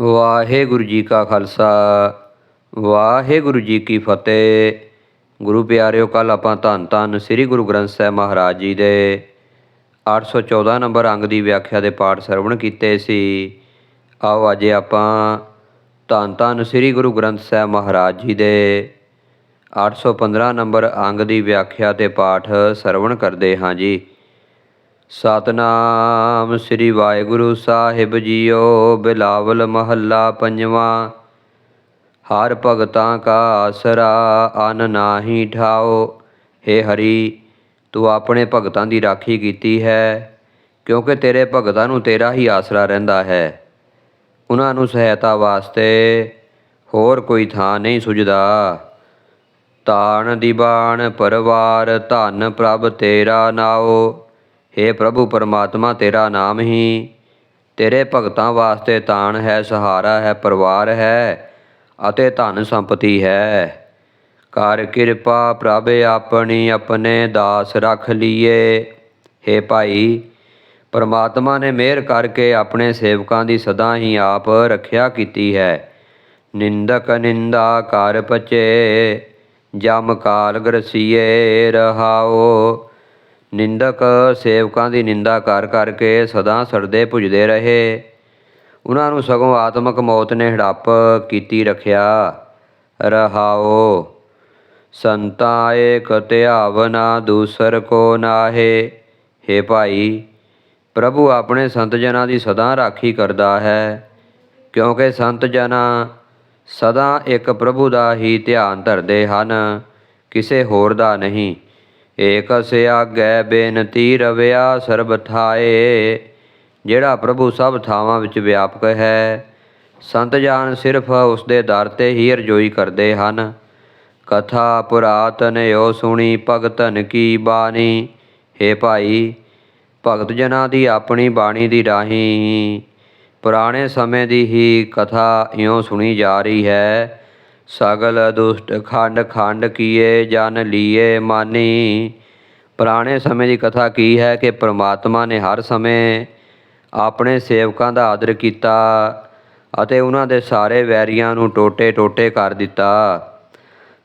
ਵਾਹਿਗੁਰੂ ਜੀ ਕਾ ਖਾਲਸਾ, ਵਾਹਿਗੁਰੂ ਜੀ ਕੀ ਫਤਿਹ। ਗੁਰੂ ਪਿਆਰਿਓ ਕੱਲ ਆਪਾਂ ਧੰਨ ਧੰਨ ਸ੍ਰੀ ਗੁਰੂ ਗ੍ਰੰਥ ਸਾਹਿਬ ਮਹਾਰਾਜ ਜੀ ਦੇ 814 ਨੰਬਰ ਅੰਗ ਦੀ ਵਿਆਖਿਆ ਦੇ ਪਾਠ ਸਰਵਣ ਕੀਤੇ ਸੀ। ਆਓ ਅੱਜ ਆਪਾਂ ਧੰਨ ਧੰਨ ਸ੍ਰੀ ਗੁਰੂ ਗ੍ਰੰਥ ਸਾਹਿਬ ਮਹਾਰਾਜ ਜੀ ਦੇ 815 ਨੰਬਰ ਅੰਗ ਦੀ ਵਿਆਖਿਆ ਤੇ ਪਾਠ ਸਰਵਣ ਕਰਦੇ ਹਾਂ ਜੀ। ਸਤਨਾਮ ਸ੍ਰੀ ਵਾਹਿਗੁਰੂ ਸਾਹਿਬ ਜੀਓ, ਬਿਲਾਵਲ ਮਹੱਲਾ ਪੰਜਵਾਂ। ਹਰ ਭਗਤਾਂ ਕਾ ਆਸਰਾ ਅਨ ਨਾਹੀ ਠਾਓ। हे ਹਰੀ, ਤੂੰ ਆਪਣੇ ਭਗਤਾਂ ਦੀ ਰਾਖੀ ਕੀਤੀ ਹੈ, ਕਿਉਂਕਿ ਤੇਰੇ ਭਗਤਾਂ ਨੂੰ ਤੇਰਾ ਹੀ ਆਸਰਾ ਰਹਿੰਦਾ ਹੈ। ਉਹਨਾਂ ਨੂੰ ਸਹਾਇਤਾ ਵਾਸਤੇ ਹੋਰ ਕੋਈ ਥਾਂ ਨਹੀਂ ਸੁਝਦਾ। ਤਾਣ ਦੀਵਾਨ ਪਰਵਾਰ, ਧਨ ਪ੍ਰਭ ਤੇਰਾ ਨਾਓ। हे ਪ੍ਰਭੂ ਪਰਮਾਤਮਾ, ਤੇਰਾ ਨਾਮ ਹੀ। ਤੇਰੇ ਭਗਤਾਂ ਵਾਸਤੇ ਤਾਣ ਹੈ, ਸਹਾਰਾ ਹੈ, ਪਰਿਵਾਰ ਹੈ ਅਤੇ ਧਨ ਸੰਪਤੀ ਹੈ। ਕਰ ਕਿਰਪਾ ਪ੍ਰਭ ਆਪਣੀ ਆਪਣੇ ਦਾਸ ਰੱਖ ਲਈਏ। हे ਭਾਈ, ਪਰਮਾਤਮਾ ਨੇ ਮਿਹਰ ਕਰਕੇ ਆਪਣੇ ਸੇਵਕਾਂ ਦੀ ਸਦਾ ਹੀ ਆਪ ਰੱਖਿਆ ਕੀਤੀ ਹੈ। ਨਿੰਦਕ ਨਿੰਦਾ ਕਰ ਪਚੇ, ਜਮ ਕਾਲ ਗਰਸੀਏ ਰਹਾਓ। ਨਿੰਦਕ ਸੇਵਕਾਂ ਦੀ ਨਿੰਦਾ ਕਰ ਕਰਕੇ ਸਦਾ ਸੜਦੇ ਪੁੱਜਦੇ ਰਹੇ। ਉਹਨਾਂ ਨੂੰ ਸਗੋਂ ਆਤਮਕ ਮੌਤ ਨੇ ਹੜੱਪ ਕੀਤੀ ਰੱਖਿਆ। ਰਹਾਓ, ਸੰਤਾ ਏਕ ਧਿਆਵਨਾ ਦੂਸਰ ਕੋ ਨਾਹੇ। हे ਭਾਈ, ਪ੍ਰਭੂ ਆਪਣੇ ਸੰਤ ਜਨਾਂ ਦੀ ਸਦਾ ਰਾਖੀ ਕਰਦਾ ਹੈ। ਕਿਉਂਕਿ ਸੰਤ ਜਨਾਂ ਸਦਾ ਇੱਕ ਪ੍ਰਭੂ ਦਾ ਹੀ ਧਿਆਨ ਧਰਦੇ ਹਨ, ਕਿਸੇ ਹੋਰ ਦਾ ਨਹੀਂ। ਏਕ ਸਿਆਗੈ ਬੇਨਤੀ ਰਵਿਆ ਸਰਬ ਥਾਏ ਜਿਹੜਾ ਪ੍ਰਭੂ ਸਭ ਥਾਵਾਂ ਵਿੱਚ ਵਿਆਪਕ ਹੈ। ਸੰਤ ਜਾਨ ਸਿਰਫ ਉਸ ਦੇ ਦਰ ਤੇ ਹੀ ਰਜੋਈ ਕਰਦੇ ਹਨ। ਕਥਾ ਪੁਰਾਤਨ ਓ ਸੁਣੀ, ਭਗਤਨ ਕੀ ਬਾਣੀ? हे ਭਾਈ, ਭਗਤ ਜਨਾਂ ਦੀ ਆਪਣੀ ਬਾਣੀ ਦੀ ਰਾਹੀਂ ਪੁਰਾਣੇ ਸਮੇਂ ਦੀ ਹੀ ਕਥਾ ਇਉਂ ਸੁਣੀ ਜਾ ਰਹੀ ਹੈ। ਸਗਲ ਦੁਸ਼ਟ ਖੰਡ ਖੰਡ ਕੀਏ, ਜਨ ਲੀਏ ਮਾਨੀ। ਪੁਰਾਣੇ ਸਮੇਂ ਦੀ ਕਥਾ ਕੀ ਹੈ ਕਿ ਪ੍ਰਮਾਤਮਾ ਨੇ ਹਰ ਸਮੇਂ ਆਪਣੇ ਸੇਵਕਾਂ ਦਾ ਆਦਰ ਕੀਤਾ ਅਤੇ ਉਹਨਾਂ ਦੇ ਸਾਰੇ ਵੈਰੀਆਂ ਨੂੰ ਟੋਟੇ ਟੋਟੇ ਕਰ ਦਿੱਤਾ।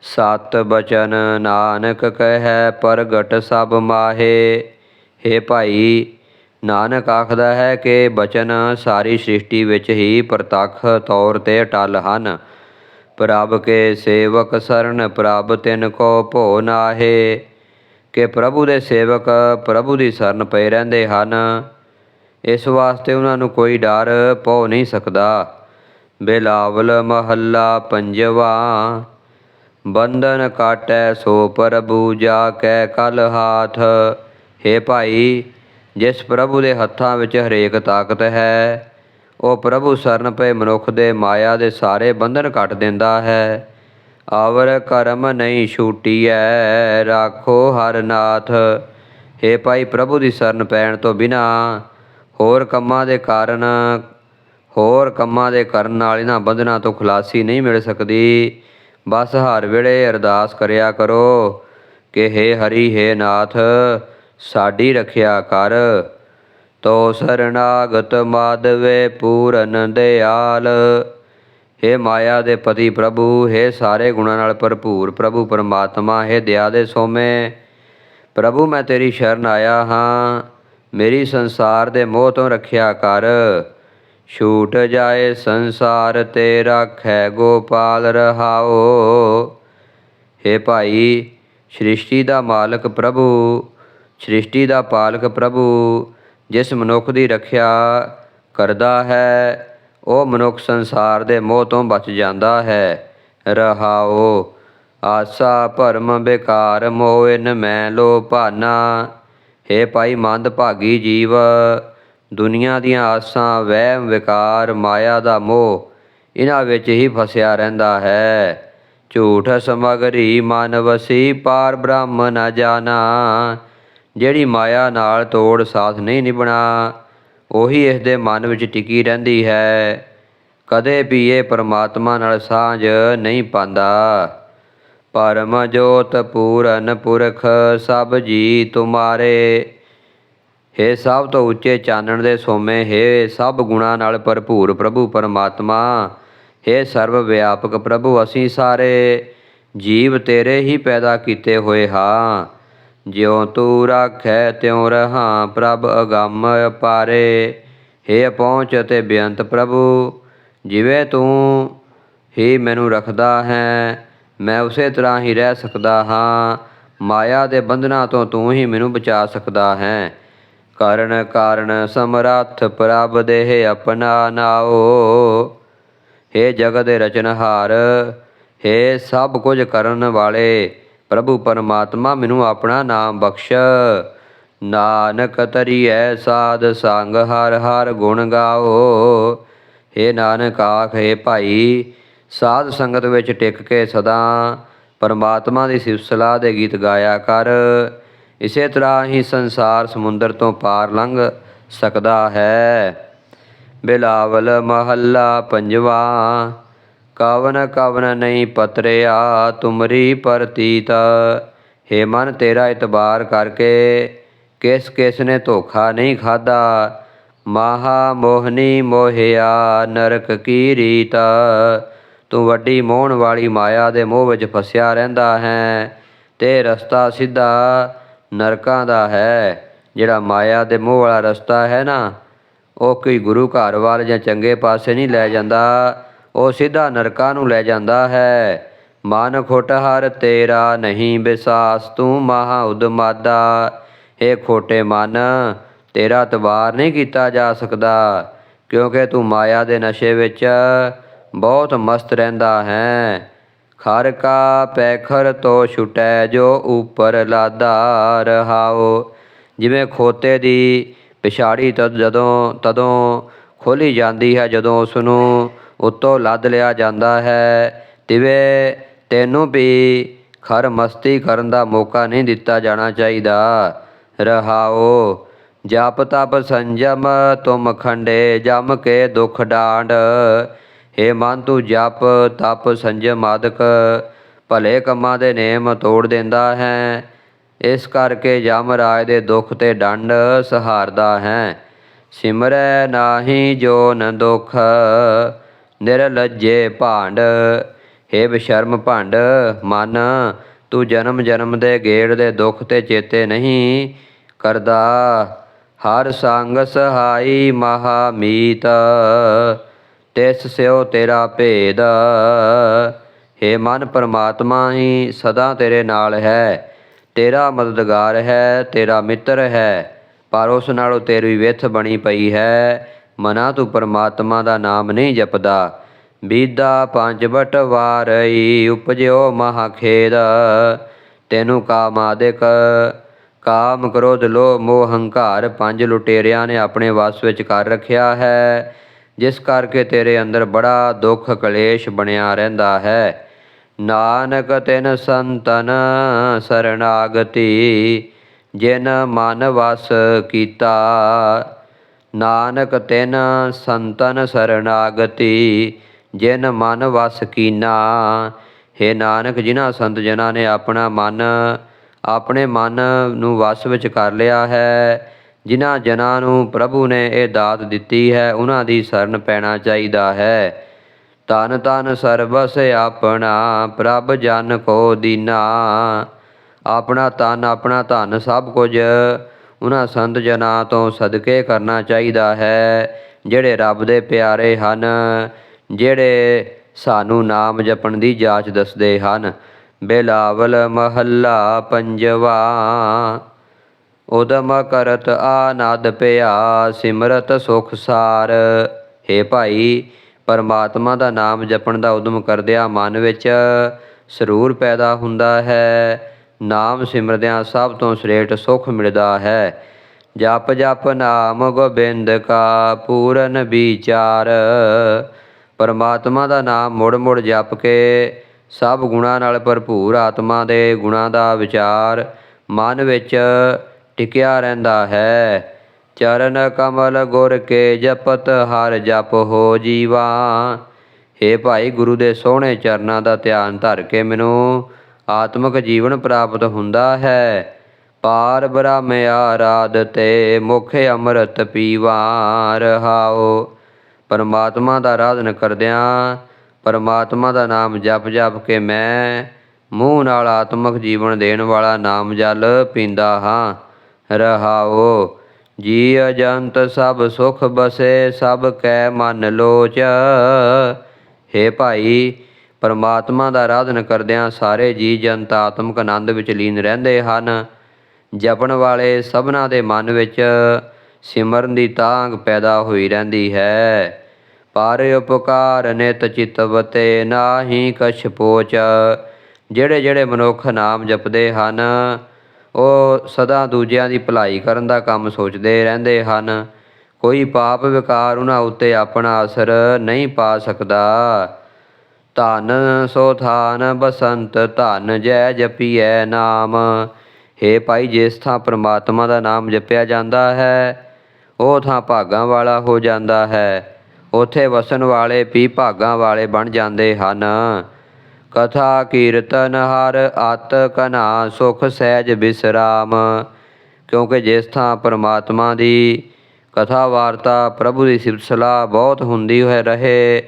ਸਤ ਬਚਨ ਨਾਨਕ ਕਹੈ, ਪ੍ਰਗਟ ਸਭ ਮਾਹੇ। हे ਭਾਈ, ਨਾਨਕ ਆਖਦਾ ਹੈ ਕਿ ਬਚਨ ਸਾਰੀ ਸ੍ਰਿਸ਼ਟੀ ਵਿੱਚ ਹੀ ਪ੍ਰਤੱਖ ਤੌਰ ਤੇ ਅਟਲ ਹਨ। ਪ੍ਰਭ ਕੇ ਸੇਵਕ ਸਰਨ ਪ੍ਰਭ ਤਿਨ ਕੋ ਭੋ ਨਾਹੇ। ਕਿ ਪ੍ਰਭੂ ਦੇ ਸੇਵਕ ਪ੍ਰਭੂ ਦੀ ਸ਼ਰਨ ਪਏ ਰਹਿੰਦੇ ਹਨ। ਇਸ ਵਾਸਤੇ ਉਹਨਾਂ ਨੂੰ ਕੋਈ ਡਰ ਪਉ ਨਹੀਂ ਸਕਦਾ। ਬਿਲਾਵਲ ਮਹੱਲਾ ਪੰਜਵਾ, ਬੰਧਨ ਕਾਟੈ ਸੋ ਪ੍ਰਭੂ ਜਾ ਕੈ ਕਲ ਹਾਥ। हे ਭਾਈ, ਜਿਸ ਪ੍ਰਭੂ ਦੇ ਹੱਥਾਂ ਵਿੱਚ ਹਰੇਕ ਤਾਕਤ ਹੈ ਉਹ ਪ੍ਰਭੂ ਸਰਨ ਪਏ ਮਨੁੱਖ ਦੇ ਮਾਇਆ ਦੇ ਸਾਰੇ ਬੰਧਨ ਕੱਟ ਦਿੰਦਾ ਹੈ ਆਵਰ ਕਰਮ ਨਹੀਂ ਛੂਟੀਐ ਰਾਖੋ ਹਰ ਨਾਥ हे ਭਾਈ ਪ੍ਰਭੂ ਦੀ ਸ਼ਰਨ ਪੈਣ ਤੋਂ ਬਿਨਾ ਹੋਰ ਕੰਮਾਂ ਦੇ ਕਾਰਨ ਹੋਰ ਕੰਮਾਂ ਦੇ ਕਰਨ ਨਾਲ ਇਹਨਾਂ ਬੰਧਨਾਂ ਤੋਂ ਖੁਲਾਸੀ ਨਹੀਂ ਮਿਲ ਸਕਦੀ ਬਸ ਹਰ ਵੇਲੇ ਅਰਦਾਸ ਕਰਿਆ ਕਰੋ ਕਿ हे ਹਰੀ हे ਨਾਥ ਸਾਡੀ ਰੱਖਿਆ ਕਰ ਤੋ ਸਰਨਾਗਤ ਮਾਧਵੇ ਪੂਰਨ ਦਿਆਲ हे ਮਾਇਆ ਦੇ ਪਤੀ ਪ੍ਰਭੂ हे ਸਾਰੇ ਗੁਣਾਂ ਨਾਲ ਭਰਪੂਰ ਪ੍ਰਭੂ ਪਰਮਾਤਮਾ हे ਦਇਆ ਦੇ ਸੋਮੇ ਪ੍ਰਭੂ ਮੈਂ ਤੇਰੀ ਸ਼ਰਨ ਆਇਆ ਹਾਂ ਮੇਰੀ ਸੰਸਾਰ ਦੇ ਮੋਹ ਤੋਂ ਰੱਖਿਆ ਕਰ ਛੂਟ ਜਾਏ ਸੰਸਾਰ ਤੇ ਰਾਖੈ ਗੋਪਾਲ ਰਹਾਓ हे ਭਾਈ ਸ੍ਰਿਸ਼ਟੀ ਦਾ ਮਾਲਕ ਪ੍ਰਭੂ ਸ੍ਰਿਸ਼ਟੀ ਦਾ ਪਾਲਕ ਪ੍ਰਭੂ ਜਿਸ ਮਨੁੱਖ ਦੀ ਰੱਖਿਆ ਕਰਦਾ ਹੈ, ਉਹ ਮਨੁੱਖ ਸੰਸਾਰ ਦੇ ਮੋਹ ਤੋਂ ਬਚ ਜਾਂਦਾ ਹੈ। ਰਹਾਓ, ਆਸਾ ਭਰਮ ਬੇਕਾਰ ਮੋਇਨ ਮੈਂ ਲੋ ਭਾਨਾ। हे ਭਾਈ ਮੰਦ ਭਾਗੀ ਜੀਵ, ਦੁਨੀਆ ਦੀਆਂ ਆਸਾਂ ਵਹਿਮ ਵਿਕਾਰ ਮਾਇਆ ਦਾ ਮੋਹ ਇਹਨਾਂ ਵਿੱਚ ਹੀ ਫਸਿਆ ਰਹਿੰਦਾ ਹੈ। ਝੂਠ ਸਮਗਰੀ ਮਨ ਵਸੀ ਪਾਰ ਬ੍ਰਹਮ ਨ ਜਾਣਾ ਜਿਹੜੀ ਮਾਇਆ ਨਾਲ ਤੋੜ ਸਾਥ ਨਹੀਂ ਨਿਭਣਾ, ਉਹੀ ਇਸ ਦੇ ਮਨ ਵਿੱਚ ਟਿਕੀ ਰਹਿੰਦੀ ਹੈ। ਕਦੇ ਵੀ ਇਹ ਪਰਮਾਤਮਾ ਨਾਲ ਸਾਂਝ ਨਹੀਂ ਪਾਉਂਦਾ। ਪਰਮ ਜੋਤ ਪੂਰਨ ਪੁਰਖ ਸਭ ਜੀ ਤੁਮਾਰੇ। ਹੇ ਸਭ ਤੋਂ ਉੱਚੇ ਚਾਨਣ ਦੇ ਸੋਮੇ, ਹੇ ਸਭ ਗੁਣਾਂ ਨਾਲ ਭਰਪੂਰ ਪ੍ਰਭੂ ਪਰਮਾਤਮਾ। ਹੇ ਸਰਵ ਵਿਆਪਕ ਪ੍ਰਭੂ, ਅਸੀਂ ਸਾਰੇ ਜੀਵ ਤੇਰੇ ਹੀ ਪੈਦਾ ਕੀਤੇ ਹੋਏ ਹਾਂ। ਜਿਉ ਤੂੰ ਰਾਖੈ, ਤਿਉ ਰਹਾ ਪ੍ਰਭ ਅਗੰਮ ਅਪਾਰੇ। ਹੇ ਪਹੁੰਚ ਅਤੇ ਬੇਅੰਤ ਪ੍ਰਭੂ, ਜਿਵੇਂ ਤੂੰ ਹੀ ਮੈਨੂੰ ਰੱਖਦਾ ਹੈ, ਮੈਂ ਉਸੇ ਤਰ੍ਹਾਂ ਹੀ ਰਹਿ ਸਕਦਾ ਹਾਂ। ਮਾਇਆ ਦੇ ਬੰਧਨਾਂ ਤੋਂ ਤੂੰ ਹੀ ਮੈਨੂੰ ਬਚਾ ਸਕਦਾ ਹੈ। ਕਰਨ ਕਾਰਨ ਸਮਰੱਥ ਪ੍ਰਭ ਦੇਹ ਆਪਣਾ ਨਾਓ ਹੇ ਜਗਤ ਦੇ ਰਚਨਹਾਰ, ਹੇ ਸਭ ਕੁਝ ਕਰਨ ਵਾਲੇ ਪ੍ਰਭੂ ਪਰਮਾਤਮਾ, ਮੈਨੂੰ ਆਪਣਾ ਨਾਮ ਬਖਸ਼। ਨਾਨਕ ਤਰੀਐ ਸਾਧ ਸੰਗ, ਹਰ ਹਰ ਗੁਣ ਗਾਓ। ਹੇ ਨਾਨਕ ਆਖੇ ਭਾਈ, ਸਾਧ ਸੰਗਤ ਵਿੱਚ ਟਿਕ ਕੇ ਸਦਾ ਪਰਮਾਤਮਾ ਦੀ ਸਿਫਤ ਦੇ ਗੀਤ ਗਾਇਆ ਕਰ। ਇਸੇ ਤਰ੍ਹਾਂ ਹੀ ਸੰਸਾਰ ਸਮੁੰਦਰ ਤੋਂ ਪਾਰ ਲੰਘ ਸਕਦਾ ਹੈ। ਬਿਲਾਵਲ ਮਹੱਲਾ ਪੰਜਵਾ ਕਵਨ ਕਵਨ ਨਹੀਂ ਪਤਰਿਆ, ਤੁਮਰੀ ਪ੍ਰਤੀਤ ਹੇ ਮਨ, ਤੇਰਾ ਇਤਬਾਰ ਕਰਕੇ ਕਿਸ ਕਿਸ ਨੇ ਧੋਖਾ ਨਹੀਂ ਖਾਦਾ ਮਹਾ ਮੋਹਨੀ ਮੋਹਿਆ, ਨਰਕ ਕੀ ਰੀਤ? ਤੂੰ ਵੱਡੀ ਮੋਹਣ ਵਾਲੀ ਮਾਇਆ ਦੇ ਮੋਹ ਵਿੱਚ ਫਸਿਆ ਰਹਿੰਦਾ ਹੈ, ਤੇ ਰਸਤਾ ਸਿੱਧਾ ਨਰਕਾਂ ਦਾ ਹੈ। ਜਿਹੜਾ ਮਾਇਆ ਦੇ ਮੋਹ ਵਾਲਾ ਰਸਤਾ ਹੈ ਨਾ, ਉਹ ਕੋਈ ਗੁਰੂ ਘਰ ਵੱਲ ਜਾਂ ਚੰਗੇ ਪਾਸੇ ਨਹੀਂ ਲੈ ਜਾਂਦਾ। ਉਹ ਸਿੱਧਾ ਨਰਕਾਂ ਨੂੰ ਲੈ ਜਾਂਦਾ ਹੈ। ਮਨ ਖੁੱਟ ਹਰ ਤੇਰਾ ਨਹੀਂ ਵਿਸਾਸ ਤੂੰ ਮਹਾ ਉਦਮਾਦਾ। ਇਹ ਖੋਟੇ ਮਨ, ਤੇਰਾ ਤਵਾਰ ਨਹੀਂ ਕੀਤਾ ਜਾ ਸਕਦਾ, ਕਿਉਂਕਿ ਤੂੰ ਮਾਇਆ ਦੇ ਨਸ਼ੇ ਵਿੱਚ ਬਹੁਤ ਮਸਤ ਰਹਿੰਦਾ ਹੈ। ਖਰ ਕਾ ਪੈਖਰ ਤੋ ਛੁਟੈ, ਜੋ ਉਪਰ ਲਾਦਾ ਰਹਾਓ। ਜਿਵੇਂ ਖੋਤੇ ਦੀ ਪਿਛਾੜੀ ਤਦ ਜਦੋਂ, ਤਦੋਂ ਖੋਲੀ ਜਾਂਦੀ ਹੈ, ਜਦੋਂ ਉਸ ਨੂੰ ਉੱਤੋਂ ਲੱਦ ਲਿਆ ਜਾਂਦਾ ਹੈ। ਤਿਵੇਂ ਤੈਨੂੰ ਵੀ ਖਰ ਮਸਤੀ ਕਰਨ ਦਾ ਮੌਕਾ ਨਹੀਂ ਦਿੱਤਾ ਜਾਣਾ ਚਾਹੀਦਾ। ਰਹਾਓ, ਜਪ ਤਪ ਸੰਜਮ ਤੁਮ ਖੰਡੇ, ਜਮ ਕੇ ਦੁਖ ਡਾਂਡ। ਹੇ ਮਨ, ਤੂੰ ਜਪ ਤਪ ਸੰਜਮ ਆਦਿਕ ਭਲੇ ਕੰਮਾਂ ਦੇ ਨੇਮ ਤੋੜ ਦਿੰਦਾ ਹੈ। ਇਸ ਕਰਕੇ ਜਮ ਰਾਜ ਦੇ ਦੁੱਖ ਤੇ ਡੰਡ ਸਹਾਰਦਾ ਹੈ। ਸਿਮਰੈ ਨਾਹੀ ਜੋ ਨ ਦੁਖ। ਨਿਰਲੱਜੇ ਭਾਂਡ ਹੇ ਬਸ਼ਰਮ ਭੰਡ, ਮਨ, ਤੂੰ ਜਨਮ ਜਨਮ ਦੇ ਗੇੜ ਦੇ ਦੁੱਖ ਤੇ ਚੇਤੇ ਨਹੀਂ ਕਰਦਾ। ਹਰ ਸੰਗ ਸਹਾਈ ਮਹਾ ਮੀਤ, ਤਿਸ ਸਿਓ ਤੇਰਾ ਭੇਦ। ਹੇ ਮਨ ਪਰਮਾਤਮਾ ਹੀ ਸਦਾ ਤੇਰੇ ਨਾਲ ਹੈ, ਤੇਰਾ ਮਦਦਗਾਰ ਹੈ, ਤੇਰਾ ਮਿੱਤਰ ਹੈ, ਪਰ ਉਸ ਨਾਲੋਂ ਤੇਰੀ ਵਿਥ ਬਣੀ ਪਈ ਹੈ। ਮਨਾ ਤੂੰ ਪਰਮਾਤਮਾ ਦਾ ਨਾਮ ਨਹੀਂ ਜਪਦਾ। ਬੀਦਾ ਪੰਜ ਬਟਵਾਰਈ ਉਪਜਿਓ ਮਹਾ ਖੇਦ। ਤੈਨੂੰ ਕਾਮ ਆਦਿਕ, ਕਾਮ ਕ੍ਰੋਧ ਲੋਭ ਮੋਹ ਹੰਕਾਰ ਪੰਜ ਲੁਟੇਰਿਆਂ ਨੇ ਆਪਣੇ ਵਸ ਵਿੱਚ ਕਰ ਰੱਖਿਆ ਹੈ। ਜਿਸ ਕਰਕੇ ਤੇਰੇ ਅੰਦਰ ਬੜਾ ਦੁੱਖ ਕਲੇਸ਼ ਬਣਿਆ ਰਹਿੰਦਾ ਹੈ। ਨਾਨਕ ਤਿਨ ਸੰਤਨ ਸਰਣਾਗਤੀ ਜਿਨ ਮਨ ਵਸ ਕੀਤਾ ਨਾਨਕ ਤਿਨ ਸੰਤਨ ਸਰਣਾਗਤੀ ਜਿਨ ਮਨ ਵਸ ਕੀਨਾ। ਹੈ ਨਾਨਕ, ਜਿਨ੍ਹਾਂ ਸੰਤ ਜਨਾਂ ਨੇ ਆਪਣਾ ਮਨ, ਆਪਣੇ ਮਨ ਨੂੰ ਵਸ ਵਿੱਚ ਕਰ ਲਿਆ ਹੈ, ਜਿਨ੍ਹਾਂ ਜਨਾਂ ਨੂੰ ਪ੍ਰਭੂ ਨੇ ਇਹ ਦਾਤ ਦਿੱਤੀ ਹੈ, ਉਹਨਾਂ ਦੀ ਸ਼ਰਨ ਪੈਣਾ ਚਾਹੀਦਾ ਹੈ। ਤਨ ਤਨ ਸਰਬਸ ਆਪਣਾ, ਪ੍ਰਭ ਜਨ ਕੋ ਦੀਨਾ। ਆਪਣਾ ਤਨ ਆਪਣਾ ਧਨ ਸਭ ਕੁਝ ਉਹਨਾਂ ਸੰਤ ਜਨਾਂ ਤੋਂ ਸਦਕੇ ਕਰਨਾ ਚਾਹੀਦਾ ਹੈ, ਜਿਹੜੇ ਰੱਬ ਦੇ ਪਿਆਰੇ ਹਨ, ਜਿਹੜੇ ਸਾਨੂੰ ਨਾਮ ਜਪਣ ਦੀ ਜਾਚ ਦੱਸਦੇ ਹਨ। ਬਿਲਾਵਲ ਮਹੱਲਾ ਪੰਜਵਾ, ਉਦਮ ਕਰਤ ਆਨੰਦ ਪਿਆ, ਸਿਮਰਤ ਸੁਖ ਸਾਰ। ਹੇ ਭਾਈ, ਪਰਮਾਤਮਾ ਦਾ ਨਾਮ ਜਪਣ ਦਾ ਉਦਮ ਕਰਦਿਆਂ ਮਨ ਵਿੱਚ ਸਰੂਰ ਪੈਦਾ ਹੁੰਦਾ ਹੈ। ਨਾਮ ਸਿਮਰਦਿਆਂ ਸਭ ਤੋਂ ਸ੍ਰੇਸ਼ਟ ਸੁਖ ਮਿਲਦਾ ਹੈ। ਜਪ ਜਪ ਨਾਮ ਗੋਬਿੰਦ ਕਾ ਪੂਰਨ ਵਿਚਾਰ। ਪਰਮਾਤਮਾ ਦਾ ਨਾਮ ਮੁੜ ਮੁੜ ਜਪ ਕੇ ਸਭ ਗੁਣਾਂ ਨਾਲ ਭਰਪੂਰ ਆਤਮਾ ਦੇ ਗੁਣਾਂ ਦਾ ਵਿਚਾਰ ਮਨ ਵਿੱਚ ਟਿਕਿਆ ਰਹਿੰਦਾ ਹੈ। ਚਰਨ ਕਮਲ ਗੁਰ ਕੇ ਜਪਤ ਹਰ ਜਪ ਹੋ ਜੀਵਾ। ਹੇ ਭਾਈ ਗੁਰੂ ਦੇ ਸੋਹਣੇ ਚਰਨਾਂ ਦਾ ਧਿਆਨ ਧਰ ਕੇ ਮੈਨੂੰ ਆਤਮਿਕ ਜੀਵਨ ਪ੍ਰਾਪਤ ਹੁੰਦਾ ਹੈ। ਪਾਰ ਬ੍ਰਹਮ ਆਰਾਧਤੇ ਮੁਖ ਅੰਮ੍ਰਿਤ ਪੀਵਾ ਰਹਾਓ। ਪਰਮਾਤਮਾ ਦਾ ਆਰਾਧਨ ਕਰਦਿਆਂ ਪਰਮਾਤਮਾ ਦਾ ਨਾਮ ਜਪ ਜਪ ਕੇ ਮੈਂ ਮੂੰਹ ਨਾਲ ਆਤਮਿਕ ਜੀਵਨ ਦੇਣ ਵਾਲਾ ਨਾਮ ਜਲ ਪੀਂਦਾ ਹਾਂ, ਰਹਾਓ। ਜੀ ਅਜੰਤ ਸਭ ਸੁਖ ਬਸੇ, ਸਭ ਕੈ ਮਨ ਲੋਚ। ਹੇ ਭਾਈ ਪਰਮਾਤਮਾ ਦਾ ਆਰਾਧਨ ਕਰਦਿਆਂ ਸਾਰੇ ਜੀ ਜੰਤ ਆਤਮਿਕ ਆਨੰਦ ਵਿੱਚ ਲੀਨ ਰਹਿੰਦੇ ਹਨ। ਜਪਣ ਵਾਲੇ ਸਭਨਾ ਦੇ ਮਨ ਵਿੱਚ ਸਿਮਰਨ ਦੀ ਤਾਂਗ ਪੈਦਾ ਹੋਈ ਰਹਿੰਦੀ ਹੈ। ਪਰ ਉਪਕਾਰ ਨਿਤ ਚਿਤਵਤੇ ਨਾਹੀ ਕਛ ਪੋਚ, ਜਿਹੜੇ ਜਿਹੜੇ ਮਨੁੱਖ ਨਾਮ ਜਪਦੇ ਹਨ, ਉਹ ਸਦਾ ਦੂਜਿਆਂ ਦੀ ਭਲਾਈ ਕਰਨ ਦਾ ਕੰਮ ਸੋਚਦੇ ਰਹਿੰਦੇ ਹਨ। ਕੋਈ ਪਾਪ ਵਿਕਾਰ ਉਹਨਾਂ ਉੱਤੇ ਆਪਣਾ ਅਸਰ ਨਹੀਂ ਪਾ ਸਕਦਾ। ਧਨ ਸੋ ਥਾਨ ਬਸੰਤ, ਧਨ ਜੈ ਜਪੀਐ ਨਾਮ। ਹੇ ਭਾਈ, ਜਿਸ ਥਾਂ ਪ੍ਰਮਾਤਮਾ ਦਾ ਨਾਮ ਜਪਿਆ ਜਾਂਦਾ ਹੈ, ਉਹ ਥਾਂ ਭਾਗਾਂ ਵਾਲਾ ਹੋ ਜਾਂਦਾ ਹੈ। ਉਥੇ ਵਸਣ ਵਾਲੇ ਵੀ ਭਾਗਾਂ ਵਾਲੇ ਬਣ ਜਾਂਦੇ ਹਨ। ਕਥਾ ਕੀਰਤਨ ਹਰ ਅਤ ਕਨਾ, ਸੁਖ ਸਹਿਜ ਬਿਸਰਾਮ। ਕਿਉਂਕਿ ਜਿਸ ਥਾਂ ਪ੍ਰਮਾਤਮਾ ਦੀ ਕਥਾ ਵਾਰਤਾ ਪ੍ਰਭੂ ਦੀ ਸਿਫਤ ਸਲਾਹ ਬਹੁਤ ਹੁੰਦੀ ਹੋਏ ਰਹੇ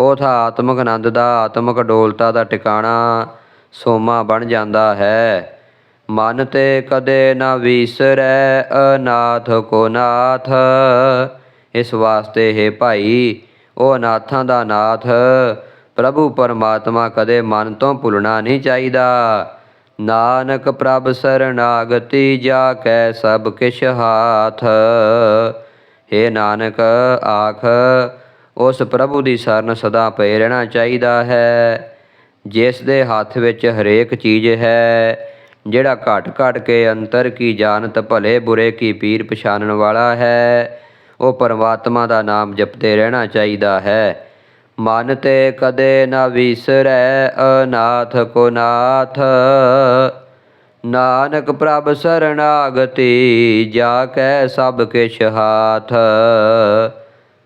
ਉਹ ਥਾਂ ਆਤਮਿਕ ਆਨੰਦ ਦਾ, ਆਤਮਿਕ ਡੋਲਤਾ ਦਾ ਟਿਕਾਣਾ ਸੋਮਾ ਬਣ ਜਾਂਦਾ ਹੈ। ਮਨ ਤੇ ਕਦੇ ਨਾ ਵਿਸਰੈ, ਅਨਾਥ ਕੋ ਨਾਥ। ਇਸ ਵਾਸਤੇ ਹੈ ਭਾਈ ਉਹ ਅਨਾਥਾਂ ਦਾ ਨਾਥ। ਪ੍ਰਭੂ ਪਰਮਾਤਮਾ ਕਦੇ ਮਨ ਤੋਂ ਭੁੱਲਣਾ ਨਹੀਂ ਚਾਹੀਦਾ। ਨਾਨਕ ਪ੍ਰਭ ਸਰਣਾਗਤੀ ਜਾ ਕੈ ਸਭ ਕਿਛ ਹਾਥ। ਹੇ ਨਾਨਕ, ਆਖ ਉਸ ਪ੍ਰਭੂ ਦੀ ਸ਼ਰਨ ਸਦਾ ਪਏ ਰਹਿਣਾ ਚਾਹੀਦਾ ਹੈ। ਜਿਸ ਦੇ ਹੱਥ ਵਿੱਚ ਹਰੇਕ ਚੀਜ਼ ਹੈ, ਜਿਹੜਾ ਘਟ ਘਟ ਕੇ ਅੰਤਰ ਕੀ ਜਾਣਤ, ਭਲੇ ਬੁਰੇ ਕੀ ਪੀਰ ਪਛਾਨਣ ਵਾਲਾ ਹੈ, ਉਹ ਪਰਮਾਤਮਾ ਦਾ ਨਾਮ ਜਪਦੇ ਰਹਿਣਾ ਚਾਹੀਦਾ ਹੈ। ਮਨ ਤੇ ਕਦੇ ਨਾ ਵਿਸਰੈ, ਅਨਾਥ ਕੋ ਨਾਥ। ਨਾਨਕ ਪ੍ਰਭ ਸਰਣਾਗਤੀ ਜਾ ਕੈ ਸਭ ਕਿਛ ਹਾਥ।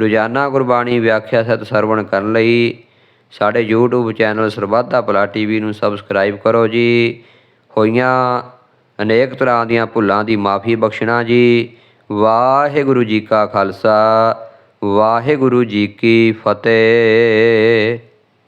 ਰੋਜ਼ਾਨਾ ਗੁਰਬਾਣੀ ਵਿਆਖਿਆ ਸਤ ਸਰਵਣ ਕਰਨ ਲਈ ਸਾਡੇ YouTube ਚੈਨਲ ਸਰਬੱਧਾ ਭਲਾ ਟੀਵੀ ਨੂੰ ਸਬਸਕ੍ਰਾਈਬ ਕਰੋ ਜੀ। ਹੋਈਆਂ ਅਨੇਕ ਤਰ੍ਹਾਂ ਦੀਆਂ ਭੁੱਲਾਂ ਦੀ ਮਾਫੀ ਬਖਸ਼ਣਾ ਜੀ। ਵਾਹਿਗੁਰੂ ਜੀ ਕਾ ਖਾਲਸਾ, ਵਾਹਿਗੁਰੂ ਜੀ ਕੀ ਫਤਿਹ।